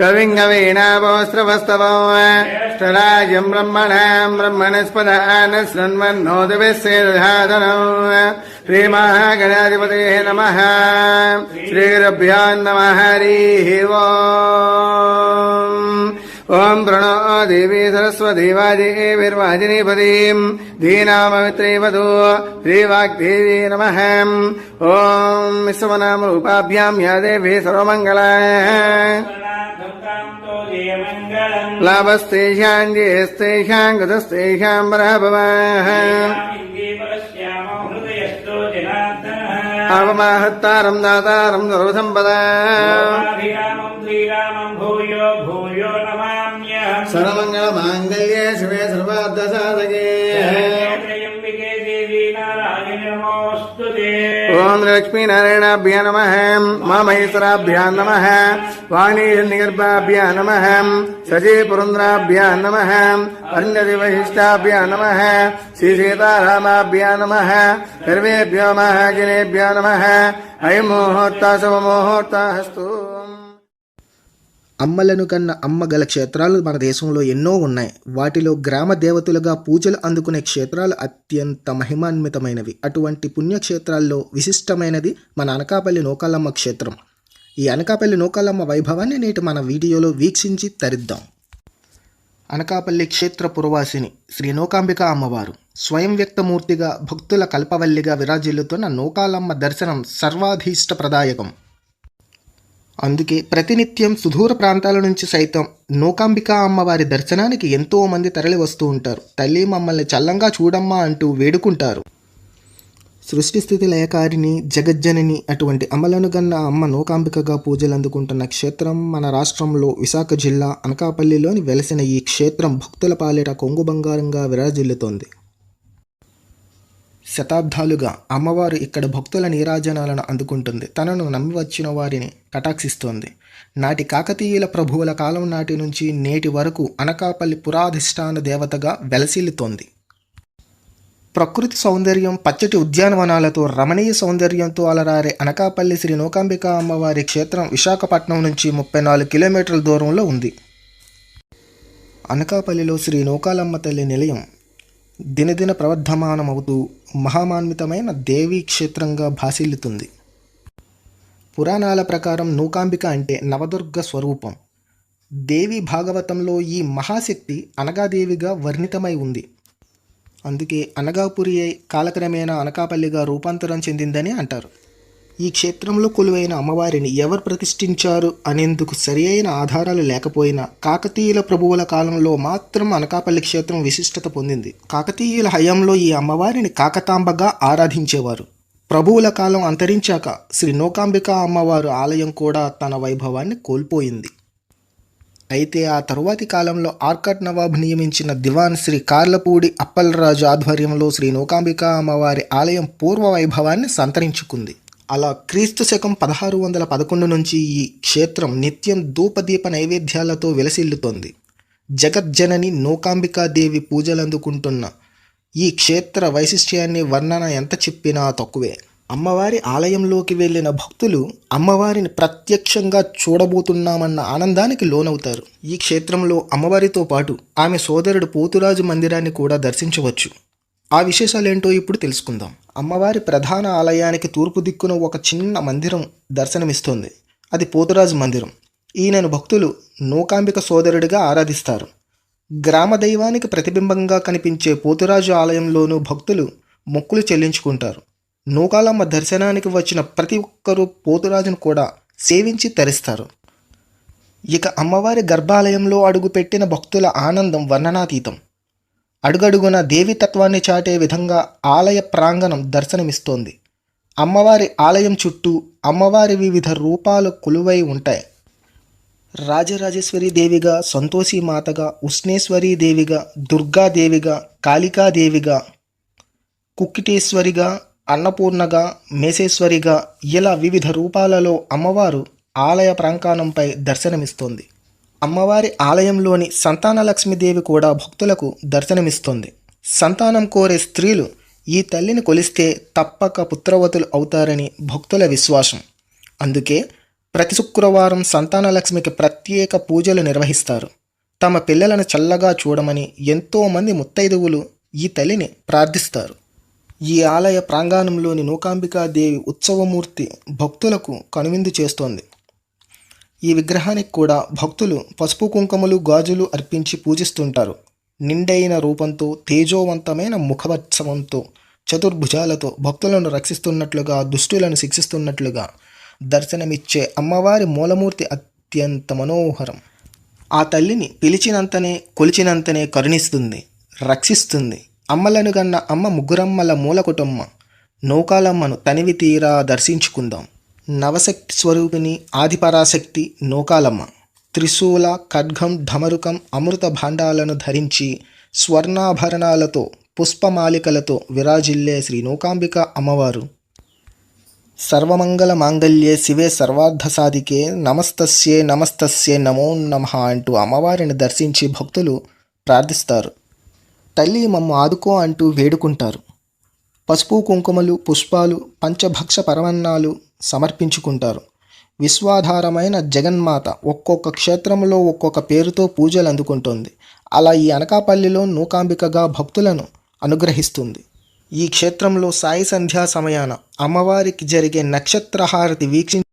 कविम् कवीनाभोस्त्रवस्तवो ष्टराजम् ब्रह्मणाम् ब्रह्मणस्पदान शृण्वन्नोदभिस्सेदधातनौ श्रीमहागणाधिपतेः नमः श्रीगुरुभ्यो नमः हरिः ओम् ॐ प्रणो देवी सरस्वती वाजेभिर्वाजिनीपदीम् दीनाममित्रैवधू श्रीवाग्देवी नमः ॐ विश्वनामरूपाभ्याम् या देवी सर्वमङ्गला लाभस्तेषाम् जयस्तेषाम् गतस्तेषाम् बरभवाः आवमाहत्तारम् दातारम् सर्वसम्पदा श्रीरामम् भूयो भूयो नमाम्यहम् सर्वमङ्गलमाङ्गल्ये शिवे सर्वार्धसाधके लक्ष्मीनारायणाभ्य नमः। मामहेश्वराभ्यां नमः। वाणीनिगर्भाभ्या नमः। सजीपुरन्द्राभ्या नमः। नम नमः। श्रीसीतारामाभ्या नमः। सर्वेभ्यो महाजनेभ्यो नमः। अयं मुहूर्ता शुभमुहूर्तास्तु అమ్మలను కన్న అమ్మ గల క్షేత్రాలు మన దేశంలో ఎన్నో ఉన్నాయి. వాటిలో గ్రామ దేవతలుగా పూజలు అందుకునే క్షేత్రాలు అత్యంత మహిమాన్వితమైనవి. అటువంటి పుణ్యక్షేత్రాల్లో విశిష్టమైనది మన అనకాపల్లి నూకాలమ్మ క్షేత్రం. ఈ అనకాపల్లి నూకాలమ్మ వైభవాన్ని నేటి మన వీడియోలో వీక్షించి తరిద్దాం. అనకాపల్లి క్షేత్ర పురవాసిని శ్రీ నూకాంబిక అమ్మవారు స్వయం వ్యక్తమూర్తిగా భక్తుల కల్పవల్లిగా విరాజిల్లుతున్న నూకాలమ్మ దర్శనం సర్వాధీష్ట ప్రదాయకం అందుకే ప్రతినిత్యం సుదూర ప్రాంతాల నుంచి సైతం నూకాంబికా అమ్మవారి దర్శనానికి ఎంతో మంది తరలి వస్తూ ఉంటారు. తల్లి మమ్మల్ని చల్లంగా చూడమ్మా అంటూ వేడుకుంటారు. సృష్టి స్థితి లయకారిని జగజ్జనని అటువంటి అమలను గన్న అమ్మ నూకాంబికగా పూజలు అందుకుంటున్న క్షేత్రం మన రాష్ట్రంలో విశాఖ జిల్లా అనకాపల్లిలోని వెలసిన ఈ క్షేత్రం భక్తుల పాలిట కొంగు బంగారంగా విరాజిల్లుతోంది. శతాబ్దాలుగా అమ్మవారు ఇక్కడ భక్తుల నీరాజనాలను అందుకుంటుంది. తనను నమ్మి వచ్చిన వారిని కటాక్షిస్తోంది. నాటి కాకతీయుల ప్రభువుల కాలం నాటి నుంచి నేటి వరకు అనకాపల్లి పురాధిష్టాన దేవతగా వెలసిల్లుతోంది. ప్రకృతి సౌందర్యం పచ్చటి ఉద్యానవనాలతో రమణీయ సౌందర్యంతో అలరారే అనకాపల్లి శ్రీ నూకాంబిక అమ్మవారి క్షేత్రం విశాఖపట్నం నుంచి ముప్పై నాలుగు కిలోమీటర్ల దూరంలో ఉంది. అనకాపల్లిలో శ్రీ నూకాలమ్మ తల్లి నిలయం దినదిన ప్రవర్ధమానమవుతూ మహామాన్వితమైన దేవీ క్షేత్రంగా భాసిల్లుతుంది. పురాణాల ప్రకారం నూకాంబిక అంటే నవదుర్గ స్వరూపం. దేవి భాగవతంలో ఈ మహాశక్తి అనగాదేవిగా వర్ణితమై ఉంది. అందుకే అనగాపురి అయి కాలక్రమేణా అనకాపల్లిగా రూపాంతరం చెందిందని అంటారు. ఈ క్షేత్రంలో కొలువైన అమ్మవారిని ఎవరు ప్రతిష్ఠించారు అనేందుకు సరి అయిన ఆధారాలు లేకపోయినా కాకతీయుల ప్రభువుల కాలంలో మాత్రం అనకాపల్లి క్షేత్రం విశిష్టత పొందింది. కాకతీయుల హయాంలో ఈ అమ్మవారిని కాకతాంబగా ఆరాధించేవారు. ప్రభువుల కాలం అంతరించాక శ్రీ నూకాంబిక అమ్మవారు ఆలయం కూడా తన వైభవాన్ని కోల్పోయింది. అయితే ఆ తరువాతి కాలంలో ఆర్కట్ నవాబ్ నియమించిన దివాన్ శ్రీ కార్లపూడి అప్పలరాజు ఆధ్వర్యంలో శ్రీ నూకాంబిక అమ్మవారి ఆలయం పూర్వ వైభవాన్ని సంతరించుకుంది. అలా క్రీస్తు శకం పదహారు వందల పదకొండు నుంచి ఈ క్షేత్రం నిత్యం ధూపదీప నైవేద్యాలతో విలసిల్లుతోంది. జగజ్జనని నూకాంబికాదేవి పూజలందుకుంటున్న ఈ క్షేత్ర వైశిష్ట్యాన్ని వర్ణన ఎంత చెప్పినా తక్కువే. అమ్మవారి ఆలయంలోకి వెళ్ళిన భక్తులు అమ్మవారిని ప్రత్యక్షంగా చూడబోతున్నామన్న ఆనందానికి లోనవుతారు. ఈ క్షేత్రంలో అమ్మవారితో పాటు ఆమె సోదరుడు పోతురాజు మందిరాన్ని కూడా దర్శించవచ్చు. ఆ విశేషాలేంటో ఇప్పుడు తెలుసుకుందాం. అమ్మవారి ప్రధాన ఆలయానికి తూర్పు దిక్కున ఒక చిన్న మందిరం దర్శనమిస్తోంది. అది పోతురాజు మందిరం. ఈయనను భక్తులు నూకాంబిక సోదరుడిగా ఆరాధిస్తారు. గ్రామ దైవానికి ప్రతిబింబంగా కనిపించే పోతురాజు ఆలయంలోనూ భక్తులు మొక్కులు చెల్లించుకుంటారు. నూకాలమ్మ దర్శనానికి వచ్చిన ప్రతి ఒక్కరూ పోతురాజును కూడా సేవించి తరిస్తారు. ఇక అమ్మవారి గర్భాలయంలో అడుగుపెట్టిన భక్తుల ఆనందం వర్ణనాతీతం. అడుగడుగున దేవితత్వాన్ని చాటే విధంగా ఆలయ ప్రాంగణం దర్శనమిస్తోంది. అమ్మవారి ఆలయం చుట్టూ అమ్మవారి వివిధ రూపాలు కొలువై ఉంటాయి. రాజరాజేశ్వరి దేవిగా సంతోషి మాతగా ఉష్ణేశ్వరి దేవిగా దుర్గాదేవిగా కాళికాదేవిగా కుక్కిటేశ్వరిగా అన్నపూర్ణగా మేసేశ్వరిగా ఇలా వివిధ రూపాలలో అమ్మవారు ఆలయ ప్రాంగణంపై దర్శనమిస్తోంది. అమ్మవారి ఆలయంలోని సంతాన లక్ష్మీదేవి కూడా భక్తులకు దర్శనమిస్తుంది. సంతానం కోరే స్త్రీలు ఈ తల్లిని కొలిస్తే తప్పక పుత్రవతులు అవుతారని భక్తుల విశ్వాసం. అందుకే ప్రతి శుక్రవారం సంతానలక్ష్మికి ప్రత్యేక పూజలు నిర్వహిస్తారు. తమ పిల్లలను చల్లగా చూడమని ఎంతోమంది ముత్తైదువులు ఈ తల్లిని ప్రార్థిస్తారు. ఈ ఆలయ ప్రాంగణంలోని నూకాంబికాదేవి ఉత్సవమూర్తి భక్తులకు కనువిందు చేస్తోంది. ఈ విగ్రహానికి కూడా భక్తులు పసుపు కుంకుమలు గాజులు అర్పించి పూజిస్తుంటారు. నిండైన రూపంతో తేజోవంతమైన ముఖవత్సవంతో చతుర్భుజాలతో భక్తులను రక్షిస్తున్నట్లుగా దుష్టులను శిక్షిస్తున్నట్లుగా దర్శనమిచ్చే అమ్మవారి మూలమూర్తి అత్యంత మనోహరం. ఆ తల్లిని పిలిచినంతనే కొలిచినంతనే కరుణిస్తుంది రక్షిస్తుంది. అమ్మలను గన్న అమ్మ ముగ్గురమ్మల మూల కుటుంబ నౌకాలమ్మను తనివి తీరా దర్శించుకుందాం. నవశక్తి స్వరూపిణి ఆదిపరాశక్తి నౌకాలమ్మ. త్రిశూల ఖడ్గం ఢమరుకం అమృత భాండాలను ధరించి స్వర్ణాభరణాలతో పుష్పమాలికలతో విరాజిల్లే శ్రీ నౌకాంబిక అమ్మవారు. సర్వమంగళ మాంగళ్యే శివే సర్వార్థ సాధికే నమస్తస్యే నమస్తస్యే నమో నమః అంటూ అమ్మవారిని దర్శించి భక్తులు ప్రార్థిస్తారు. తల్లి మమ్మ ఆదుకో అంటూ వేడుకుంటారు. పసుపు కుంకుమలు పుష్పాలు పంచభక్ష పరమన్నాలు సమర్పించుకుంటారు. విశ్వాధారమైన జగన్మాత ఒక్కొక్క క్షేత్రంలో ఒక్కొక్క పేరుతో పూజలు అందుకుంటుంది. అలా ఈ అనకాపల్లిలో నూకాంబికగా భక్తులను అనుగ్రహిస్తుంది. ఈ క్షేత్రంలో సాయి సంధ్యా సమయాన అమ్మవారికి జరిగే నక్షత్రహారతి వీక్షించి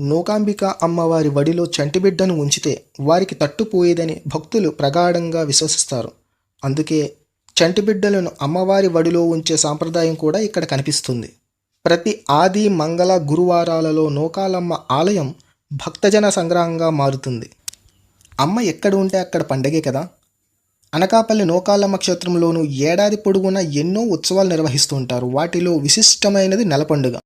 నూకాంబిక అమ్మవారి వడిలో చంటిబిడ్డను ఉంచితే వారికి తట్టుపోయేదని భక్తులు ప్రగాఢంగా విశ్వసిస్తారు. అందుకే చంటిబిడ్డలను అమ్మవారి వడిలో ఉంచే సాంప్రదాయం కూడా ఇక్కడ కనిపిస్తుంది. ప్రతి ఆది మంగళ గురువారాలలో నూకాలమ్మ ఆలయం భక్తజన సంగ్రహంగా మారుతుంది. అమ్మ ఎక్కడ ఉంటే అక్కడ పండగే కదా. అనకాపల్లి నూకాలమ్మ క్షేత్రంలోనూ ఏడాది పొడుగునా ఎన్నో ఉత్సవాలు నిర్వహిస్తూ ఉంటారు. వాటిలో విశిష్టమైనది నెల పండుగ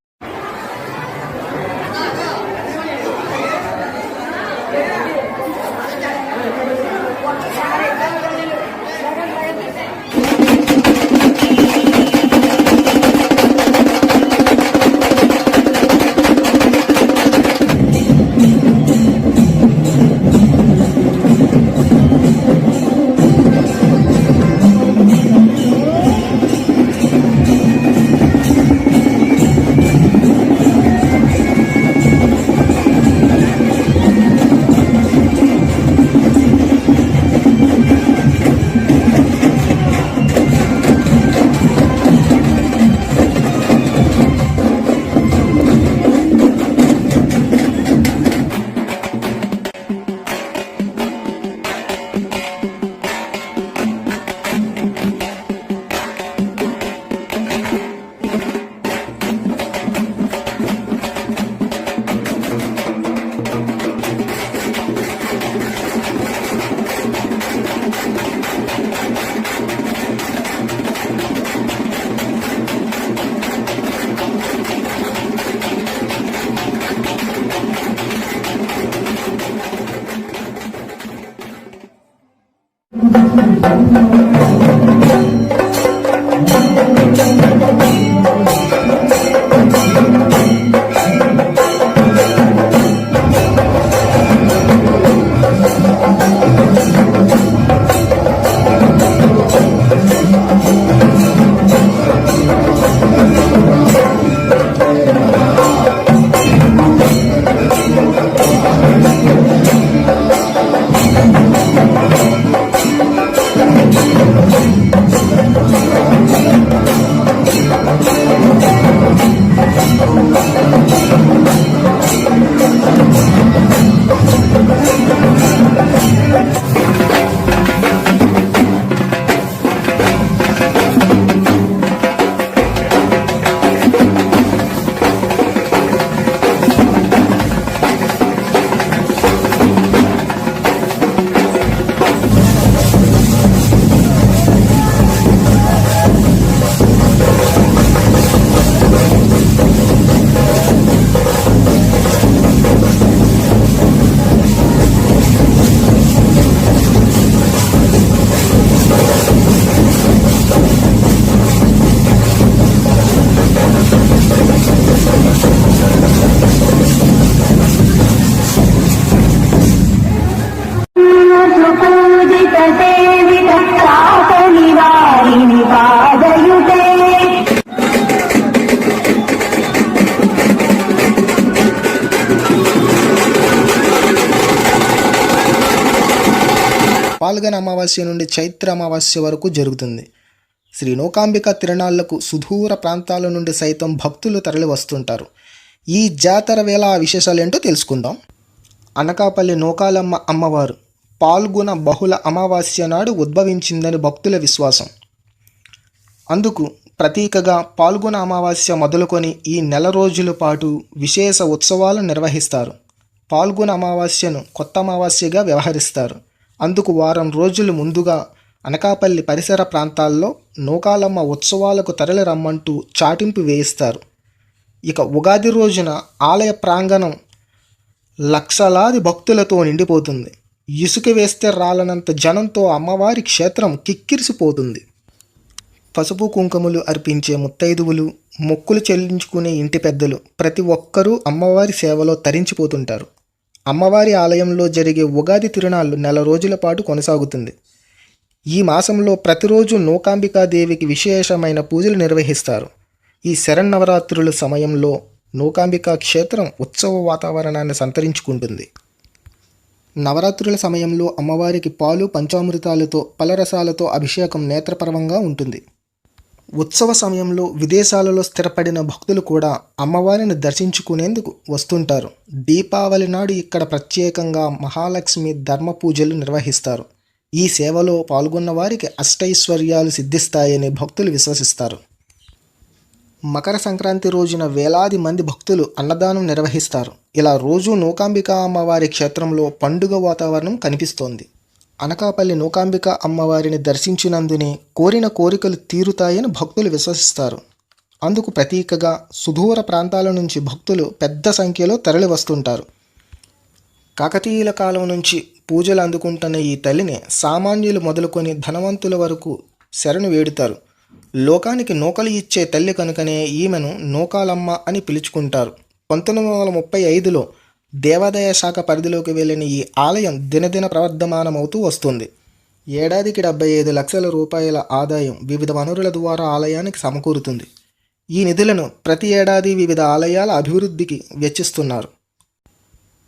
పాల్గొన అమావాస్య నుండి చైత్ర అమావాస్య వరకు జరుగుతుంది. శ్రీ నూకాంబిక తిరునాళ్ళకు సుదూర ప్రాంతాల నుండి సైతం భక్తులు తరలి వస్తుంటారు. ఈ జాతర వేళ ఆ విశేషాలు ఏంటో తెలుసుకుందాం. అనకాపల్లి నోకాలమ్మ అమ్మవారు పాల్గొన బహుళ అమావాస్య నాడు ఉద్భవించిందని భక్తుల విశ్వాసం. అందుకు ప్రతీకగా పాల్గొన అమావాస్య మొదలుకొని ఈ నెల రోజుల పాటు విశేష ఉత్సవాలు నిర్వహిస్తారు. పాల్గొన అమావాస్యను కొత్త అమావాస్యగా వ్యవహరిస్తారు. అందుకు వారం రోజులు ముందుగా అనకాపల్లి పరిసర ప్రాంతాల్లో నూకాలమ్మ ఉత్సవాలకు తరలి రమ్మంటూ చాటింపు వేయిస్తారు. ఇక ఉగాది రోజున ఆలయ ప్రాంగణం లక్షలాది భక్తులతో నిండిపోతుంది. ఇసుక వేస్తే రాలనంత జనంతో అమ్మవారి క్షేత్రం కిక్కిరిసిపోతుంది. పసుపు కుంకుమలు అర్పించే ముత్తైదువులు మొక్కులు చెల్లించుకునే ఇంటి పెద్దలు ప్రతి ఒక్కరూ అమ్మవారి సేవలో తరించిపోతుంటారు. అమ్మవారి ఆలయంలో జరిగే ఉగాది తిరునాళ్ళు నెల రోజుల పాటు కొనసాగుతుంది. ఈ మాసంలో ప్రతిరోజు నూకాంబికాదేవికి విశేషమైన పూజలు నిర్వహిస్తారు. ఈ శరన్నవరాత్రుల సమయంలో నూకాంబికా క్షేత్రం ఉత్సవ వాతావరణాన్ని సంతరించుకుంటుంది. నవరాత్రుల సమయంలో అమ్మవారికి పాలు పంచామృతాలతో పలరసాలతో అభిషేకం నేత్రపరవంగా ఉంటుంది. ఉత్సవ సమయంలో విదేశాలలో స్థిరపడిన భక్తులు కూడా అమ్మవారిని దర్శించుకునేందుకు వస్తుంటారు. దీపావళి నాడు ఇక్కడ ప్రత్యేకంగా మహాలక్ష్మి ధర్మ పూజలు నిర్వహిస్తారు. ఈ సేవలో పాల్గొన్న వారికి అష్టైశ్వర్యాలు సిద్ధిస్తాయని భక్తులు విశ్వసిస్తారు. మకర సంక్రాంతి రోజున వేలాది మంది భక్తులు అన్నదానం నిర్వహిస్తారు. ఇలా రోజు నూకాంబిక అమ్మవారి క్షేత్రంలో పండుగ వాతావరణం కనిపిస్తోంది. అనకాపల్లి నూకాంబిక అమ్మవారిని దర్శించినందునే కోరిన కోరికలు తీరుతాయని భక్తులు విశ్వసిస్తారు. అందుకు ప్రతీకగా సుదూర ప్రాంతాల నుంచి భక్తులు పెద్ద సంఖ్యలో తరలి వస్తుంటారు కాకతీయుల కాలం నుంచి పూజలు అందుకుంటున్న ఈ తల్లిని సామాన్యులు మొదలుకొని ధనవంతుల వరకు శరణు వేడుతారు. లోకానికి నూకలు ఇచ్చే తల్లి కనుకనే ఈమెను నూకాలమ్మ అని పిలుచుకుంటారు. పంతొమ్మిది వందల ముప్పై ఐదులో దేవాదాయ శాఖ పరిధిలోకి వెళ్ళిన ఈ ఆలయం దినదిన ప్రవర్ధమానమవుతూ వస్తుంది. ఏడాదికి డెబ్బై ఐదు లక్షల రూపాయల ఆదాయం వివిధ వనరుల ద్వారా ఆలయానికి సమకూరుతుంది. ఈ నిధులను ప్రతి ఏడాది వివిధ ఆలయాల అభివృద్ధికి వెచ్చిస్తున్నారు.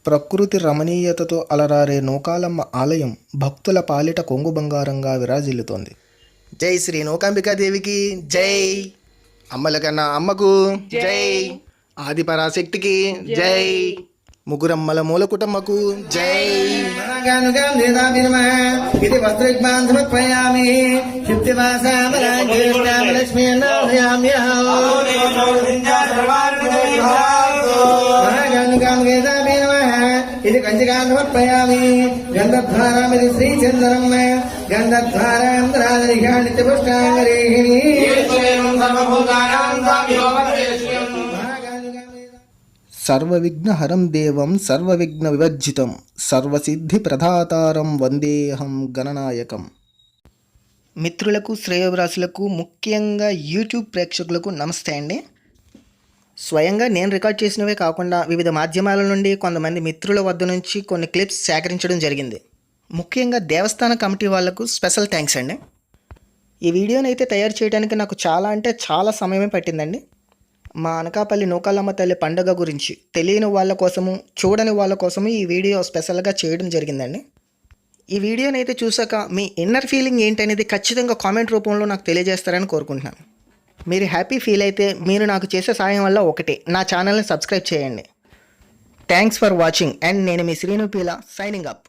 ప్రకృతి రమణీయతతో అలరారే నూకాలమ్మ ఆలయం భక్తుల పాలిట కొంగు బంగారంగా విరాజిల్లుతోంది. జై శ్రీ నూకాంబికాదేవికి జై. అమ్మల కన్నా అమ్మకు జై. ఆదిపరాశక్తికి జై. ముగ్గురమ్మల మూల కుటుంబకు జై. ఇది వస్త్రజ్ఞాన్ సమర్పయామి లక్ష్మీ ఇది కంచికాన్ సమర్పయామి గంధద్వారామిది శ్రీచందనం గంధద్వారాంధ్రాదరిగా నిత్యపుష్టాంగరేహిణి సర్వవిఘ్నహరం దేవం సర్వవిఘ్న వివర్జితం సర్వసిద్ధి ప్రధాతారం వందేహం గణనాయకం. మిత్రులకు శ్రేయోభిలాసులకు ముఖ్యంగా యూట్యూబ్ ప్రేక్షకులకు నమస్తే అండి. స్వయంగా నేను రికార్డ్ చేసినవే కాకుండా వివిధ మాధ్యమాల నుండి కొంతమంది మిత్రుల వద్ద నుంచి కొన్ని క్లిప్స్ సేకరించడం జరిగింది. ముఖ్యంగా దేవస్థాన కమిటీ వాళ్ళకు స్పెషల్ థ్యాంక్స్ అండి. ఈ వీడియోని అయితే తయారు చేయడానికి నాకు చాలా అంటే చాలా సమయమే పట్టిందండి. మా అనకాపల్లి నూకాలమ్మ తల్లి పండుగ గురించి తెలియని వాళ్ళ కోసము చూడని వాళ్ళ కోసము ఈ వీడియో స్పెషల్గా చేయడం జరిగిందండి. ఈ వీడియోని అయితే చూసాక మీ ఇన్నర్ ఫీలింగ్ ఏంటనేది ఖచ్చితంగా కామెంట్ రూపంలో నాకు తెలియజేస్తారని కోరుకుంటున్నాను. మీరు హ్యాపీ ఫీల్ అయితే మీరు నాకు చేసే సాయం వల్ల ఒకటే నా ఛానల్ని సబ్స్క్రైబ్ చేయండి. థ్యాంక్స్ ఫర్ వాచింగ్ అండ్ నేను మీ శ్రీను పీల సైనింగ్ అప్